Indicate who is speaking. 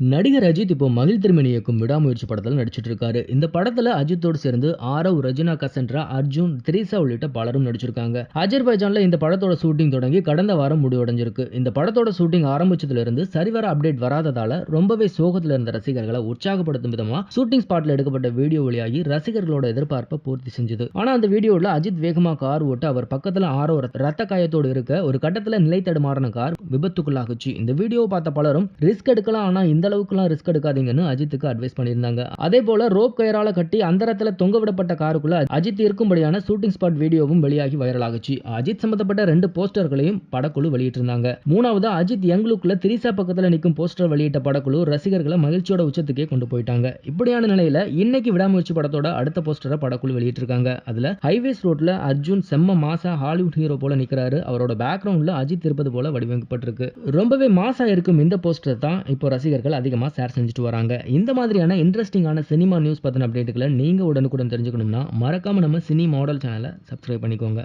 Speaker 1: நடிகர் அஜித் இப்போ மகிழ் திருமணி இயக்கும் விடாமுயற்சி படத்தில் நடிச்சிட்டு இருக்காரு. இந்த படத்துல அஜித்தோடு சேர்ந்து ஆரவ் ரஜினா கசன்ட்ரா அர்ஜுன் திரிசா உள்ளிட்ட பலரும் நடிச்சிருக்காங்க. அஜர்பைஜான்ல இந்த படத்தோட ஷூட்டிங் தொடங்கி கடந்த வாரம் முடிவடைஞ்சிருக்கு. இந்த படத்தோட ஷூட்டிங் ஆரம்பிச்சதுல இருந்து சரிவர அப்டேட் வராததால ரொம்பவே சோகத்துல இருந்த ரசிகர்களை உற்சாகப்படுத்தும் விதமா ஷூட்டிங் ஸ்பாட்ல எடுக்கப்பட்ட வீடியோ வெளியாகி ரசிகர்களோட எதிர்பார்ப்பை பூர்த்தி செஞ்சது. ஆனா அந்த வீடியோல அஜித் வேகமா கார் ஓட்ட அவர் பக்கத்துல ஆரோ ரத்த காயத்தோடு இருக்க ஒரு கட்டத்துல நிலை தடுமாறின கார் விபத்துக்குள்ளாகுச்சு. இந்த வீடியோ பார்த்த பலரும் ரிஸ்க் எடுக்கலாம் ஆனா இந்த அளவுக்குலாம் ரிஸ்க் எடுக்காதீங்கன்னு அஜித்துக்கு அட்வைஸ் பண்ணியிருந்தாங்க. அதே போல ரோப் கயரால கட்டி அந்தரத்துல தொங்க விடப்பட்ட காருக்குள்ள அஜித் இருக்கும்படியான ஷூட்டிங் ஸ்பாட் வீடியோவும் வெளியாகி வைரல் ஆகுச்சு. அஜித் சம்பந்தப்பட்ட ரெண்டு போஸ்டர்களையும் படக்குழு வெளியிட்டிருந்தாங்க. மூணாவது அஜித் யங் லுக்ல திரிசா பக்கத்துல நிற்கும் போஸ்டர் வெளியிட்ட படக்குழு ரசிகர்களை மகிழ்ச்சியோட உச்சத்துக்கே கொண்டு போயிட்டாங்க. இப்படியான நிலையில இன்னைக்கு விடாமுயற்சி படத்தோட அடுத்த போஸ்டரை படக்குழு வெளியிட்டிருக்காங்க. அதுல ஹைவேஸ் ரோட்ல அர்ஜுன் செம்ம மாசா ஹாலிவுட் ஹீரோ போல நிக்கிறாரு. அவரோட பேக்ரவுண்ட்ல அஜித் இருப்பது போல வடிவமைக்கப்பட்டிருக்கு. ரொம்பவே மாசா இருக்கும் இந்த போஸ்டர் தான் இப்போ ரசிகர்கள் அதிகமாக ஷேர் செஞ்சுட்டு வராங்க. இந்த மாதிரியான இன்ட்ரெஸ்டிங்கான சினிமா நியூஸ் பற்றின அப்டேட்டுகளை நீங்கள் உடனுக்குடன் தெரிஞ்சுக்கணும்னா மறக்காமல் நம்ம சினி மாடல் சேனலை சப்ஸ்கிரைப் பண்ணிக்கோங்க.